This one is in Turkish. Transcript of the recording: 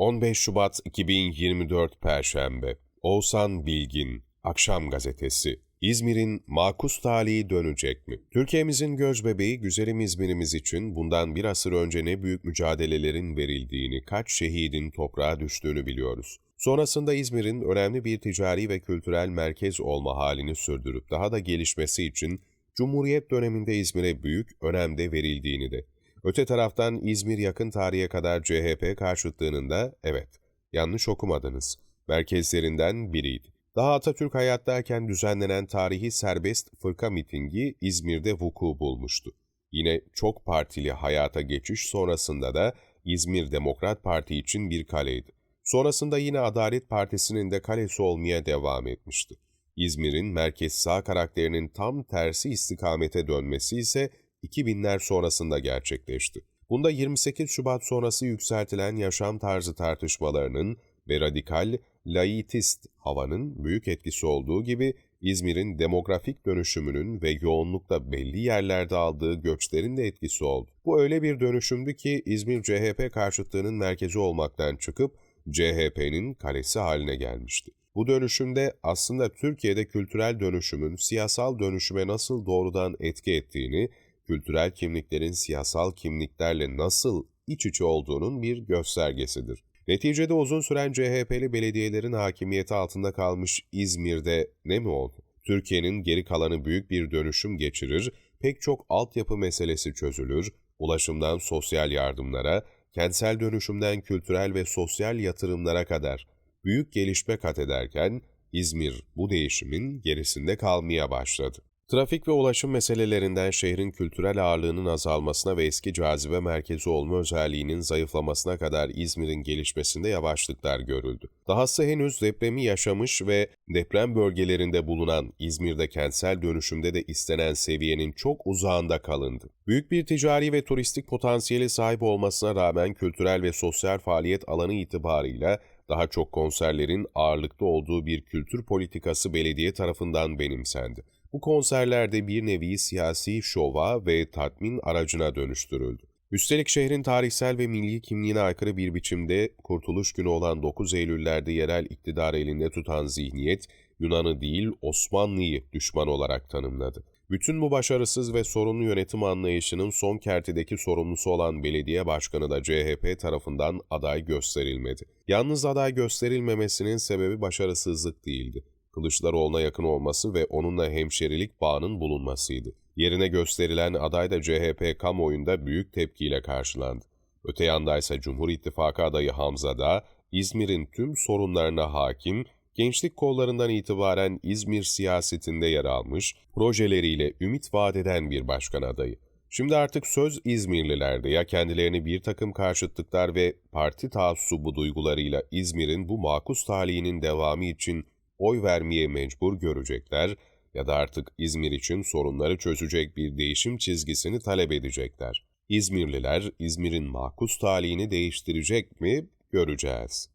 15 Şubat 2024 Perşembe Oğuzhan Bilgin Akşam Gazetesi İzmir'in makus talihi dönecek mi? Türkiye'mizin göz bebeği güzelim İzmir'imiz için bundan bir asır önce ne büyük mücadelelerin verildiğini, kaç şehidin toprağa düştüğünü biliyoruz. Sonrasında İzmir'in önemli bir ticari ve kültürel merkez olma halini sürdürüp daha da gelişmesi için Cumhuriyet döneminde İzmir'e büyük önem de verildiğini de Öte taraftan İzmir yakın tarihe kadar CHP karşıtlığının da evet, yanlış okumadınız, merkezlerinden biriydi. Daha Atatürk hayattayken düzenlenen tarihi serbest fırka mitingi İzmir'de vuku bulmuştu. Yine çok partili hayata geçiş sonrasında da İzmir Demokrat Parti için bir kaleydi. Sonrasında yine Adalet Partisi'nin de kalesi olmaya devam etmişti. İzmir'in merkez sağ karakterinin tam tersi istikamete dönmesi ise 2000'ler sonrasında gerçekleşti. Bunda 28 Şubat sonrası yükseltilen yaşam tarzı tartışmalarının ve radikal, laitist havanın büyük etkisi olduğu gibi İzmir'in demografik dönüşümünün ve yoğunlukta belli yerlerde aldığı göçlerin de etkisi oldu. Bu öyle bir dönüşümdü ki İzmir CHP karşıtlığının merkezi olmaktan çıkıp CHP'nin kalesi haline gelmişti. Bu dönüşümde aslında Türkiye'de kültürel dönüşümün siyasal dönüşüme nasıl doğrudan etki ettiğini kültürel kimliklerin siyasal kimliklerle nasıl iç içe olduğunun bir göstergesidir. Neticede uzun süren CHP'li belediyelerin hakimiyeti altında kalmış İzmir'de ne mi oldu? Türkiye'nin geri kalanı büyük bir dönüşüm geçirir, pek çok altyapı meselesi çözülür, ulaşımdan sosyal yardımlara, kentsel dönüşümden kültürel ve sosyal yatırımlara kadar büyük gelişme kat ederken İzmir bu değişimin gerisinde kalmaya başladı. Trafik ve ulaşım meselelerinden şehrin kültürel ağırlığının azalmasına ve eski cazibe merkezi olma özelliğinin zayıflamasına kadar İzmir'in gelişmesinde yavaşlıklar görüldü. Dahası henüz depremi yaşamış ve deprem bölgelerinde bulunan İzmir'de kentsel dönüşümde de istenen seviyenin çok uzağında kalındı. Büyük bir ticari ve turistik potansiyeli sahip olmasına rağmen kültürel ve sosyal faaliyet alanı itibarıyla daha çok konserlerin ağırlıkta olduğu bir kültür politikası belediye tarafından benimsendi. Bu konserlerde bir nevi siyasi şova ve tatmin aracına dönüştürüldü. Üstelik şehrin tarihsel ve milli kimliğine aykırı bir biçimde Kurtuluş Günü olan 9 Eylül'lerde yerel iktidar elinde tutan zihniyet, Yunan'ı değil Osmanlı'yı düşman olarak tanımladı. Bütün bu başarısız ve sorunlu yönetim anlayışının son kertedeki sorumlusu olan belediye başkanı da CHP tarafından aday gösterilmedi. Yalnız aday gösterilmemesinin sebebi başarısızlık değildi. Kılıçdaroğlu'na yakın olması ve onunla hemşerilik bağının bulunmasıydı. Yerine gösterilen aday da CHP kamuoyunda büyük tepkiyle karşılandı. Öte yandaysa Cumhur İttifakı adayı Hamza da İzmir'in tüm sorunlarına hakim, gençlik kollarından itibaren İzmir siyasetinde yer almış, projeleriyle ümit vaat eden bir başkan adayı. Şimdi artık söz İzmirlilerde ya kendilerini bir takım karşıtlıklar ve parti taassubu duygularıyla İzmir'in bu makus talihinin devamı için oy vermeye mecbur görecekler ya da artık İzmir için sorunları çözecek bir değişim çizgisini talep edecekler. İzmirliler İzmir'in makus talihini değiştirecek mi göreceğiz.